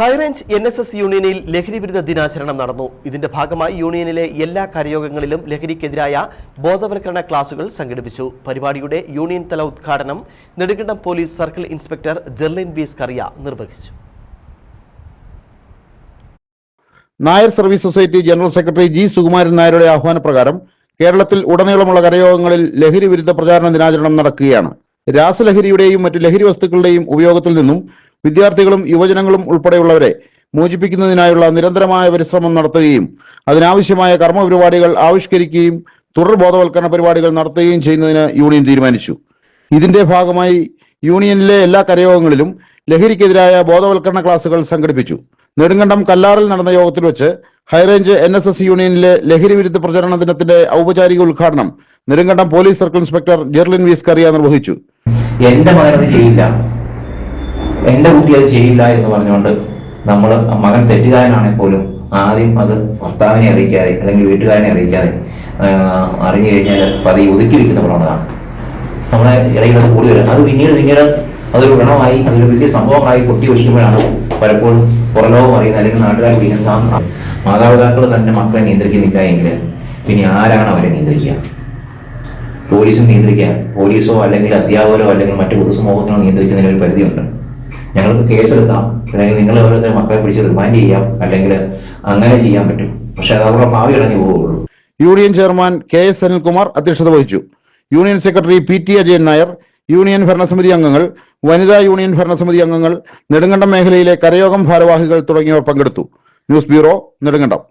High range N S S യൂണിയനിൽ ലഹരി വിരുദ്ധ ദിനാചരണം നടന്നു. ഇതിന്റെ ഭാഗമായി യൂണിയനിലെ എല്ലാ കരയോഗങ്ങളിലും ലഹരിക്കെതിരായ ബോധവൽക്കരണ ക്ലാസുകൾ സംഘടിപ്പിച്ചു. പരിപാടിയുടെ യൂണിയൻ തല ഉദ്ഘാടനം Nedumkandam police circle inspector Jerlin B Scaria നിർവഹിച്ചു. Nair service society general secretary G Sukumaran നായരുടെ ആഹ്വാനപ്രകാരം കേരളത്തിൽ ഉടനീളമുള്ള കരയോഗങ്ങളിൽ ലഹരി വിരുദ്ധ പ്രചാരണ ദിനാചരണം നടക്കുകയാണ്. രാസലഹരിയുടെയും മറ്റു ലഹരി വസ്തുക്കളുടെയും ഉപയോഗത്തിൽ നിന്നും വിദ്യാർത്ഥികളും യുവജനങ്ങളും ഉൾപ്പെടെയുള്ളവരെ മോചിപ്പിക്കുന്നതിനായുള്ള നിരന്തരമായ പരിശ്രമം നടത്തുകയും അതിനാവശ്യമായ കർമ്മപരിപാടികൾ ആവിഷ്കരിക്കുകയും തുടർ ബോധവൽക്കരണ പരിപാടികൾ നടത്തുകയും ചെയ്യുന്നതിന് യൂണിയൻ തീരുമാനിച്ചു. ഇതിന്റെ ഭാഗമായി യൂണിയനിലെ എല്ലാ കരയോഗങ്ങളിലും ലഹരിക്കെതിരായ ബോധവൽക്കരണ ക്ലാസുകൾ സംഘടിപ്പിച്ചു. നെടുങ്കണ്ടം കല്ലാറിൽ നടന്ന യോഗത്തിൽ വെച്ച് High Range N S S യൂണിയനിലെ ലഹരി വിരുദ്ധ പ്രചരണ ദിനത്തിന്റെ ഔപചാരിക ഉദ്ഘാടനം Nedumkandam police circle inspector Jerlin V Scaria നിർവഹിച്ചു. എന്റെ ചെയ്യില്ല. എന്റെ കുട്ടി അത് ചെയ്യില്ല എന്ന് പറഞ്ഞുകൊണ്ട് നമ്മൾ മകൻ തെറ്റുകാരനാണെങ്കിൽ പോലും ആദ്യം അത് ഭർത്താവിനെ അറിയിക്കാതെ അല്ലെങ്കിൽ വീട്ടുകാരനെ അറിയിക്കാതെ അറിഞ്ഞു കഴിഞ്ഞാൽ പതി ഒതുക്കി വെക്കുന്ന പ്രവണതാണ് നമ്മുടെ ഇടയിൽ അത് കൂടി വരും. അത് പിന്നീട് പിന്നീട് അതൊരു ഗുണമായി അതൊരു വലിയ സംഭവമായി പൊട്ടി ഒഴിക്കുമ്പോഴാണ് പലപ്പോഴും പുറലോകം അറിയുന്നത് അല്ലെങ്കിൽ നാട്ടുകാർ വിളിക്കുന്നത് മാതാപിതാക്കൾ തന്നെ മക്കളെ നിയന്ത്രിക്കുന്നില്ല എങ്കിൽ പിന്നെ ആരാണ് അവരെ നിയന്ത്രിക്കുക? പോലീസും നിയന്ത്രിക്കുക. പോലീസോ അല്ലെങ്കിൽ അധ്യാപകരോ അല്ലെങ്കിൽ മറ്റു പൊതുസമൂഹത്തിനോ നിയന്ത്രിക്കുന്നതിന് ഒരു പരിധിയുണ്ട്. ഞങ്ങൾക്ക് കേസെടുക്കാം. അല്ലെങ്കിൽ നിങ്ങൾ ഓരോരുത്തരും മക്കളെ പിടിച്ച് റിമാൻഡ് ചെയ്യാം. അല്ലെങ്കിൽ അങ്ങനെ ചെയ്യാൻ പറ്റും. പക്ഷെ അത് അവരുടെ ഭാവി ഇടങ്ങി പോവുള്ളൂ union chairman K S Anilkumar അധ്യക്ഷത വഹിച്ചു. Union secretary P T Ajayan Nair union ഭരണസമിതി അംഗങ്ങൾ വനിതാ യൂണിയൻ ഭരണസമിതി അംഗങ്ങൾ നെടുങ്കണ്ടം മേഖലയിലെ കരയോഗം ഭാരവാഹികൾ തുടങ്ങിയവർ പങ്കെടുത്തു. News bureau Nedumkandam.